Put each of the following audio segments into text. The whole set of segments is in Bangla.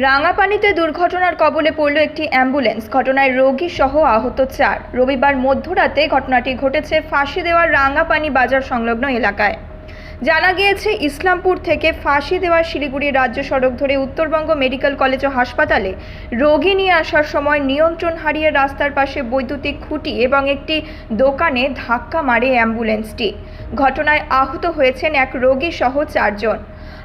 রাঙাপানিতে দুর্ঘটনার কবলে পড়ল একটি অ্যাম্বুলেন্স। ঘটনায় রোগী সহ আহত চার। রবিবার মধ্যরাতে ঘটনাটি ঘটেছে ফাঁসি দেওয়ার রাঙাপানি বাজার সংলগ্ন এলাকায়। জানা গিয়েছে, ইসলামপুর থেকে ফাঁসি দেওয়া শিলিগুড়ি রাজ্য সড়ক ধরে উত্তরবঙ্গ মেডিকেল কলেজ ও হাসপাতালে রোগী নিয়ে আসার সময় নিয়ন্ত্রণ হারিয়ে রাস্তার পাশে বৈদ্যুতিক খুঁটি এবং একটি দোকানে ধাক্কা মারে অ্যাম্বুলেন্সটি। ঘটনায় আহত হয়েছেন এক রোগী সহ চারজন।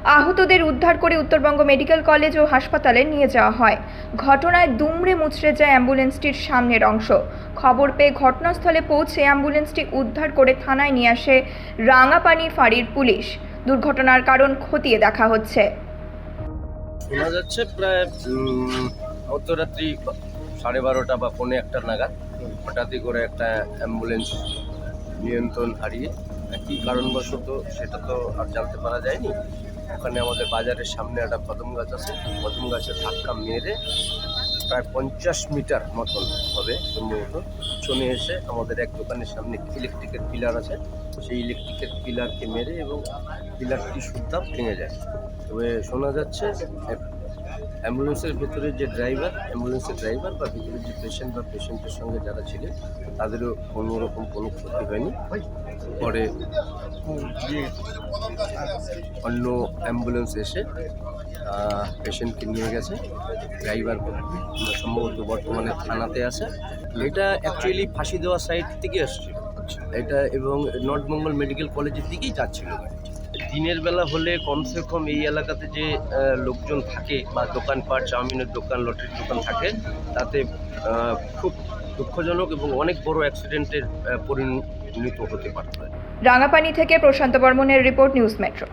আহতদের উদ্ধার করে উত্তরবঙ্গ মেডিকেল কলেজ ও হাসপাতালে নিয়ে যাওয়া হয়। ঘটনায় দুমড়ে মুচড়ে যায় অ্যাম্বুলেন্সটির সামনের অংশ। খবর পেয়ে ঘটনাস্থলে পৌঁছে অ্যাম্বুলেন্সটি উদ্ধার করে থানায় নিয়ে আসে রাঙাপানি ফাঁড়ির পুলিশ। দুর্ঘটনার কারণ খতিয়ে দেখা হচ্ছে। শোনা যাচ্ছে প্রায় সাড়ে বারোটা বা পৌনে একটা নাগাদ হঠাৎই করে একটা অ্যাম্বুলেন্স নিয়ন্ত্রণ হারিয়ে কী কারণবশত সেটা তো আর জানতে পারা যায়নি। ওখানে আমাদের বাজারের সামনে একটা কদম গাছ আছে। কদম গাছের ধাক্কা মেরে প্রায় পঞ্চাশ মিটার মতন হবে সম্ভবত। পিছনে এসে আমাদের এক দোকানের সামনে ইলেকট্রিকের পিলার আছে। সেই ইলেকট্রিকের পিলারকে মেরে এবং পিলারটি সুদ্ধা ভেঙে যায়। তবে শোনা যাচ্ছে অ্যাম্বুলেন্সের ভেতরে যে ড্রাইভার, অ্যাম্বুলেন্সের ড্রাইভার বা ভেতরে যে পেশেন্ট বা পেশেন্টের সঙ্গে যারা ছিলেন, তাদেরও কোনো রকম কোনো ক্ষতি হয়নি। পরে অন্য অ্যাম্বুলেন্স এসে পেশেন্টকে নিয়ে গেছে। ড্রাইভার সম্ভবত বর্তমানে থানাতে আছে। এটা অ্যাকচুয়ালি ফাঁসি দেওয়া সাইড থেকে আসছে। এটা এবং নর্থ বেঙ্গল মেডিকেল কলেজের দিকেই যাচ্ছিল দিনের বেলা হলে কমসে কম এই এলাকাতে যে আহ, লোকজন থাকে বা দোকানপাট চাউমিনের দোকান লটারির দোকান থাকে তাতে আহ, খুব দুঃখজনক এবং অনেক বড় অ্যাক্সিডেন্টের পরিণত হতে পারত রাঙাপানি থেকে প্রশান্ত বর্মনের রিপোর্ট নিউজ মেট্রো।